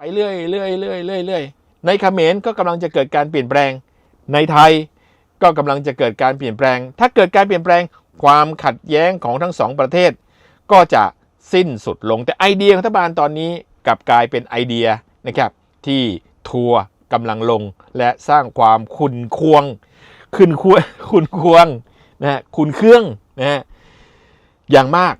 ไปเรื่อยเรื่อยเรื่อยเรื่อยเรื่อยในเขมรก็กำลังจะเกิดการเปลี่ยนแปลง ในไทยก็กำลังจะเกิดการเปลี่ยนแปลง ถ้าเกิดการเปลี่ยนแปลงความขัดแย้งของทั้งสองประเทศ ก็จะสิ้นสุดลงแต่ไอเดียของรัฐบาลตอนนี้กลับกลายเป็นไอเดียนะครับที่ทัวร์กำลังลงและสร้างความขุนควงขุนควงขุนควงนะฮะขุนเครื่องนะฮะอย่างมาก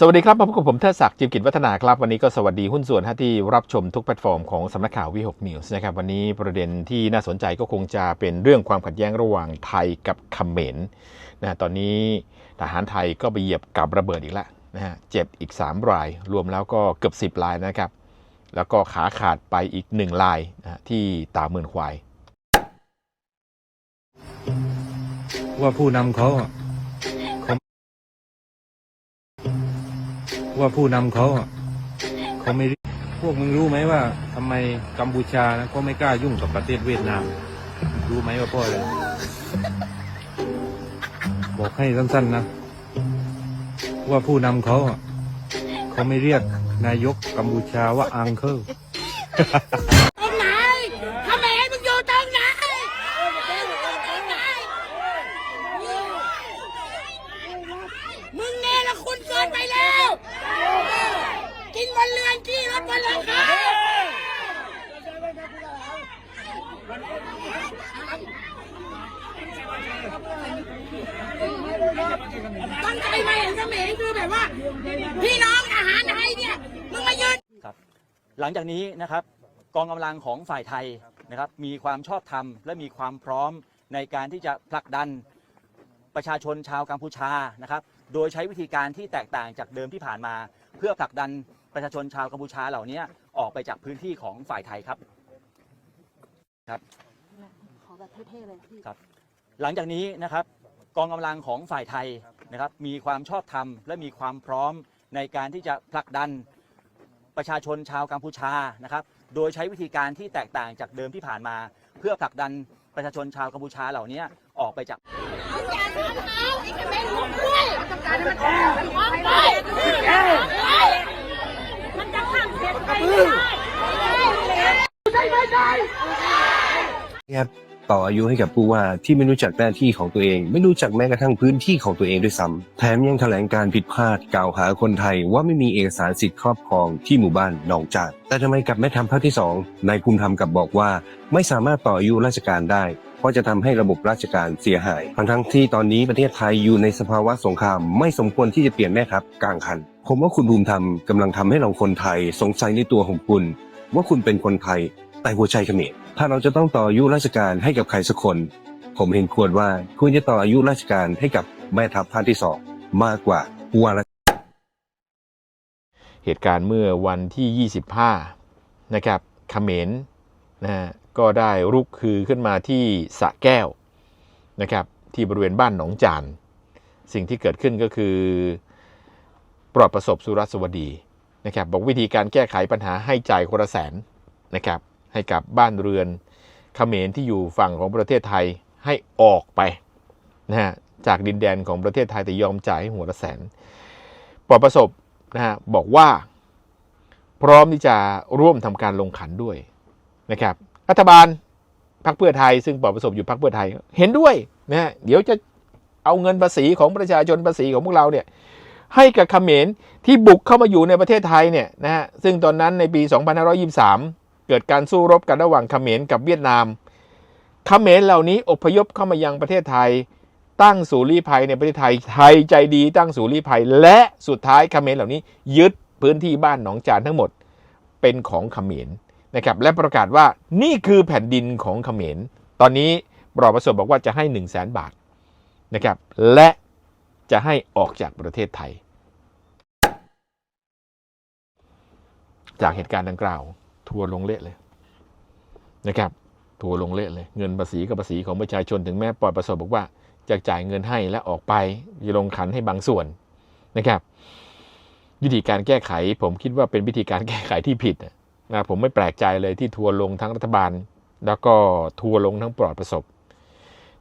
สวัสดีครับพบกับผมเทิดศักดิ์จิมกิจวัฒนาครับ วันนี้ก็สวัสดีหุ้นส่วนท่าที่รับชมทุกแพลตฟอร์มของสำนักข่าววิหกนิวส์นะครับ วันนี้ประเด็นที่น่าสนใจก็คงจะเป็นเรื่องความขัดแย้งระหว่างไทยกับเขมรนะตอนนี้ทหารไทยก็ไปเหยียบกับระเบิดอีกแล้วนะฮะเจ็บอีก 3 ราย รวมแล้วก็เกือบ 10 รายนะครับ แล้วก็ขาขาดไปอีก 1 รายนะที่ตาเมือนควาย ว่าผู้นำเขา ว่าผู้นำเขาเขาไม่พวกมึงรู้ไหมว่าทำไมกัมพูชานะเขาไม่กล้ายุ่งกับประเทศเวียดนาม รู้ไหมว่าพ่ออะไรบอกให้สั้นๆนะว่าผู้นำเขาเขาไม่เรียกนายกกัมพูชาว่าอังเคิล ตรงไหนทำไมมึงอยู่ตรงไหนมึงอยู่ตรงไหนมึงเนรคุณเกินไปแล้ว กินบนเรือนขี้รถบนหลังคา ตั้งใจมาเห็นเขมรคือแบบว่า พี่น้องอาหารไทยเนี่ยมึงมายืนครับ หลังจากนี้นะครับ กองกำลังของฝ่ายไทยนะครับมีความชอบธรรมและมีความพร้อมในการที่จะผลักดันประชาชนชาวกัมพูชานะครับ โดยใช้วิธีการที่แตกต่างจากเดิมที่ผ่านมา เพื่อผลักดันประชาชนชาวกัมพูชาเหล่านี้ออกไปจากพื้นที่ของฝ่ายไทยครับครับขอแบบเท่ๆเลยพี่ครับ หลังจากนี้นะครับ กองกำลังของฝ่ายไทยนะครับมีความชอบธรรม และมีความพร้อมในการที่จะผลักดันประชาชนชาวกัมพูชานะครับ โดยใช้วิธีการที่แตกต่างจากเดิมที่ผ่านมา เพื่อผลักดันประชาชนชาวกัมพูชาเหล่านี้ออกไปจากครับ ต่ออายุให้กับผู้ว่าที่ไม่รู้จักหน้าที่ของตัวเอง ไม่รู้จักแม้กระทั่งพื้นที่ของตัวเองด้วยซ้ำแถมยังแถลงการผิดพลาดกล่าวหาคนไทยว่าไม่มีเอกสารสิทธิ์ครอบครองที่หมู่บ้านหนองจานแต่ทำไมกับไม่ทำภาคที่สองนายภูมิธรรมกับบอกว่า ไม่สามารถต่ออายุราชการได้เพราะจะทำให้ระบบราชการเสียหายทั้งทั้งที่ตอนนี้ประเทศไทยอยู่ในสภาวะสงคราม ไม่สมควรที่จะเปลี่ยนแม่ทัพกลางคัน ผมว่าคุณภูมิธรรมกำลังทำให้เราคนไทยสงสัยในตัวของคุณ ว่าคุณเป็นคนไทยแต่หัวใจเขมร ถ้าเราจะต้องต่ออายุราชการให้กับใครสักคน ผมเห็นควรว่าควรจะต่ออายุราชการให้กับแม่ทัพภาคที่สองมากกว่าผู้ว่าราชเหตุการณ์เมื่อวันที่ 25 นะครับเขมรนะฮะก็ได้รุกคือขึ้นมาที่สะแก้วนะครับที่บริเวณบ้านหนองจาน สิ่งที่เกิดขึ้นก็คือปลอดประสบสุรสวดีนะครับบอกวิธีการแก้ไขปัญหาให้จ่ายคนละแสนนะครับ ให้กับบ้านเรือนเขมรที่อยู่ฝั่งของประเทศไทยให้ออกไปนะฮะจากดินแดนของประเทศไทยแต่ยอมจ่ายให้หัวละแสนปอประสบนะฮะบอกว่าพร้อมที่จะร่วมทำการลงขันด้วยนะครับ รัฐบาลพรรคเพื่อไทย ซึ่งปอประสบอยู่พรรคเพื่อไทย เห็นด้วยนะฮะเดี๋ยวจะเอาเงินภาษีของประชาชนภาษีของพวกเราเนี่ยให้กับเขมรที่บุกเข้ามาอยู่ในประเทศไทยเนี่ยนะฮะซึ่งตอนนั้นในปี 2523 เกิดการสู้รบกันระหว่างเขมรกับเวียดนาม เขมรเหล่านี้อพยพเข้ามายังประเทศไทย ตั้งศูนย์ลี้ภัยในประเทศไทย ไทยใจดีตั้งศูนย์ลี้ภัย และสุดท้ายเขมรเหล่านี้ยึดพื้นที่บ้านหนองจานทั้งหมดเป็นของเขมรนะครับ และประกาศว่านี่คือแผ่นดินของเขมร ตอนนี้ปลอประสบบอกว่าจะให้ 1 0 0 0 0แสนบาทนะครับ และจะให้ออกจากประเทศไทย จากเหตุการณ์ดังกล่าว ทัวร์ลงเละเลยนะครับทัวร์ลงเละเลย เงินภาษีกับภาษีของประชาชนถึงแม้ปลอดประสบบอกว่าจะจ่ายเงินให้และออกไปจะลงขันให้บางส่วนนะครับวิธีการแก้ไข ผมคิดว่าเป็นวิธีการแก้ไขที่ผิดนะผมไม่แปลกใจเลยที่ทัวร์ลงทั้งรัฐบาล แล้วก็ทัวร์ลงทั้งปลอดประสบ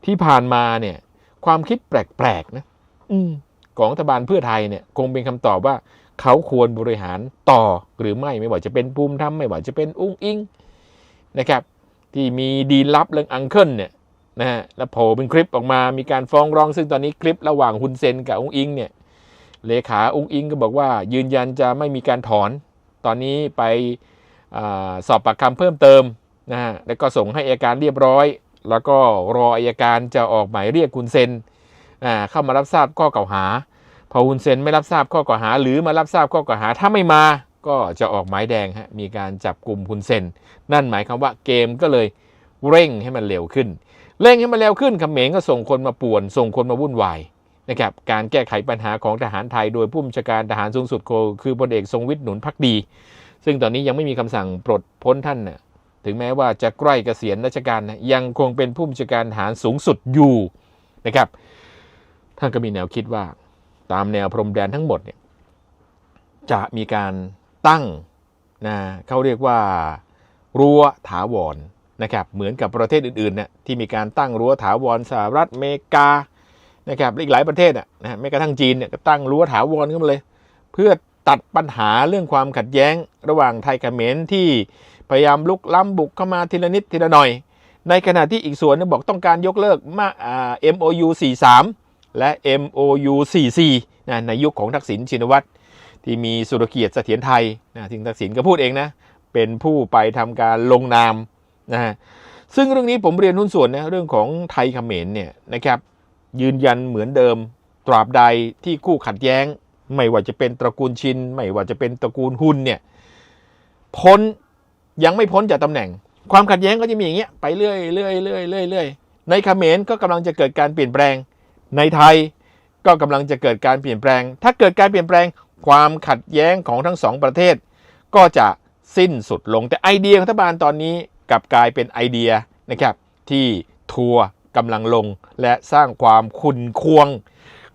ที่ผ่านมาเนี่ยความคิดแปลกๆนะอืมของรัฐบาลเพื่อไทยเนี่ยคงเป็นคำตอบว่า เขาควรบริหารต่อหรือไม่ไม่ว่าจะเป็นภูมิธรรมไม่ว่าจะเป็นอุ้งอิงนะครับ ที่มีดีลับเรื่องอังเคิลเนี่ยนะฮะแล้วโผล่เป็นคลิปออกมามีการฟ้องร้อง ซึ่งตอนนี้คลิประหว่างฮุนเซนกับอุ้งอิงเนี่ยเลขาอุ้งอิงก็บอกว่ายืนยันจะไม่มีการถอน ตอนนี้ไปอสอบปากคำเพิ่มเติมนะฮะแล้วก็ส่งให้อัยการเรียบร้อย แล้วก็รออัยการจะออกหมายเรียกคุณเซนเข้ามารับทราบข้อกล่าวหา พอคุณเซนไม่รับทราบข้อกล่าวหา หรือมารับทราบข้อกล่าวหาถ้าไม่มาก็จะออกหมายแดงฮะมีการจับกลุ่มคุณเซนนั่นหมายความว่าเกมก็เลยเร่งให้มันเร็วขึ้น เร่งให้มันเร็วขึ้นเขมรก็ส่งคนมาป่วน ส่งคนมาวุ่นวายนะครับการแก้ไขปัญหาของทหารไทย โดยผู้บัญชาการทหารสูงสุดคือพลเอกทรงวิทย์หนุนพักดี ซึ่งตอนนี้ยังไม่มีคำสั่งปลดพ้นท่านน่ะถึงแม้ว่าจะใกล้เกษียณราชการนะยังคงเป็นผู้บัญชาการทหารสูงสุดอยู่นะครับท่านก็มีแนวคิดว่า ตามแนวพรมแดนทั้งหมดเนี่ยจะมีการตั้งนะเขาเรียกว่ารั้วถาวรนะครับเหมือนกับประเทศอื่นๆเนี่ยที่มีการตั้งรั้วถาวรสหรัฐอเมริกานะครับและอีกหลายประเทศอะนะแม้กระทั่งจีนเนี่ยก็ตั้งรั้วถาวรขึ้นมาเลย เพื่อตัดปัญหาเรื่องความขัดแย้งระหว่างไทยกับเขมรที่พยายามลุกล้ำบุกเข้ามาทีละนิดทีละหน่อย ในขณะที่อีกส่วนนึงบอกต้องการยกเลิกมาอ่า MOU 43 และ MOU 44นะในยุคของทักษิณชินวัตรที่มีสุรเกียรติเสถียรไทยนะที่ทักษิณก็พูดเองนะเป็นผู้ไปทำการลงนามนะฮะซึ่งเรื่องนี้ผมเรียนหุ้นส่วนนะเรื่องของไทยเขมรเนี่ยนะครับยืนยันเหมือนเดิมตราบใดที่คู่ขัดแย้ง ไม่ว่าจะเป็นตระกูลชิน ไม่ว่าจะเป็นตระกูลหุนเนี่ยพ้นยังไม่พ้นจากตำแหน่ง ความขัดแย้งก็จะมีอย่างเงี้ยไปเรื่อยเรื่อยเรื่อยเรื่อยเรื่อยในเขมรก็กำลังจะเกิดการเปลี่ยนแปลง ในไทยก็กำลังจะเกิดการเปลี่ยนแปลง ถ้าเกิดการเปลี่ยนแปลงความขัดแย้งของทั้งสองประเทศ ก็จะสิ้นสุดลง แต่ไอเดียของรัฐบาลตอนนี้กลับกลายเป็นไอเดียนะครับที่ทัวร์กำลังลงและสร้างความขุนควง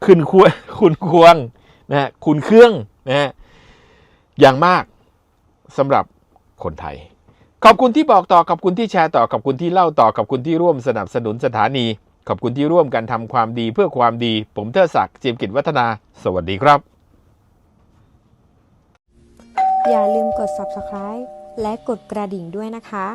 ขุนควงขุนควงนะฮะขุนเครื่องนะฮะอย่างมากสำหรับคนไทย ขอบคุณที่บอกต่อขอบคุณที่แชร์ต่อขอบคุณที่เล่าต่อขอบคุณที่ร่วมสนับสนุนสถานี ขอบคุณที่ร่วมกันทำความดีเพื่อความดี ผมเทอศักดิ์เจียมกิจวัฒนา สวัสดีครับ อย่าลืมกด subscribe และกดกระดิ่งด้วยนะคะ